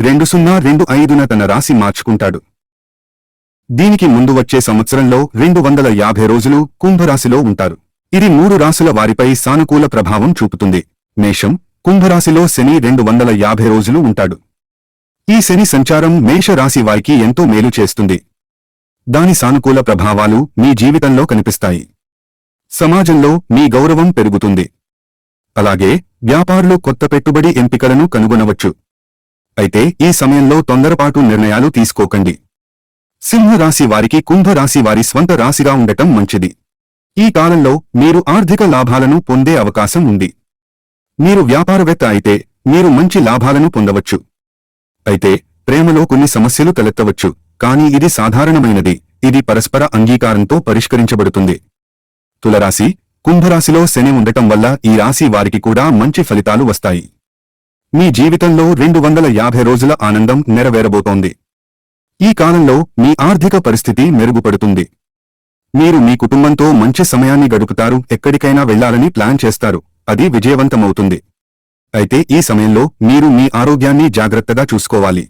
రెండు సున్నా రెండు ఐదున తన రాశి మార్చుకుంటాడు. దీనికి ముందు వచ్చే సంవత్సరంలో రెండు వందల యాభై రోజులు కుంభరాశిలో ఉంటారు. ఇది మూడు రాశుల వారిపై సానుకూల ప్రభావం చూపుతుంది. మేషం కుంభరాశిలో శని రెండు వందల యాభై రోజులు ఉంటాడు. ఈ శని సంచారం మేష రాశి వారికి ఎంతో మేలు చేస్తుంది. దాని సానుకూల ప్రభావాలు మీ జీవితంలో కనిపిస్తాయి. సమాజంలో మీ గౌరవం పెరుగుతుంది. అలాగే వ్యాపారులు కొత్త పెట్టుబడి ఎంపికలను కనుగొనవచ్చు. అయితే ఈ సమయంలో తొందరపాటు నిర్ణయాలు తీసుకోకండి. సింహరాశి వారికి కుంభరాశి వారి స్వంత రాశిగా ఉండటం మంచిది. ఈ కాలంలో మీరు ఆర్థిక లాభాలను పొందే అవకాశం ఉంది. మీరు వ్యాపారవేత్త అయితే మీరు మంచి లాభాలను పొందవచ్చు. అయితే ప్రేమలో కొన్ని సమస్యలు తలెత్తవచ్చు కానీ ఇది సాధారణమైనది ఇది పరస్పర అంగీకారంతో పరిష్కరించబడుతుంది. తులరాశి కుంభరాశిలో శని ఉండటం వల్ల ఈ రాశి వారికి కూడా మంచి ఫలితాలు వస్తాయి. మీ జీవితంలో రెండు వందల యాభై రోజుల ఆనందం నెరవేరబోతోంది. ఈ కాలంలో మీ ఆర్థిక పరిస్థితి మెరుగుపడుతుంది. మీరు మీ కుటుంబంతో మంచి సమయాన్ని గడుపుతారు ఎక్కడికైనా వెళ్ళాలని ప్లాన్ చేస్తారు అది విజయవంతమవుతుంది. అయితే ఈ సమయంలో మీరు మీ ఆరోగ్యాన్ని జాగ్రత్తగా చూసుకోవాలి.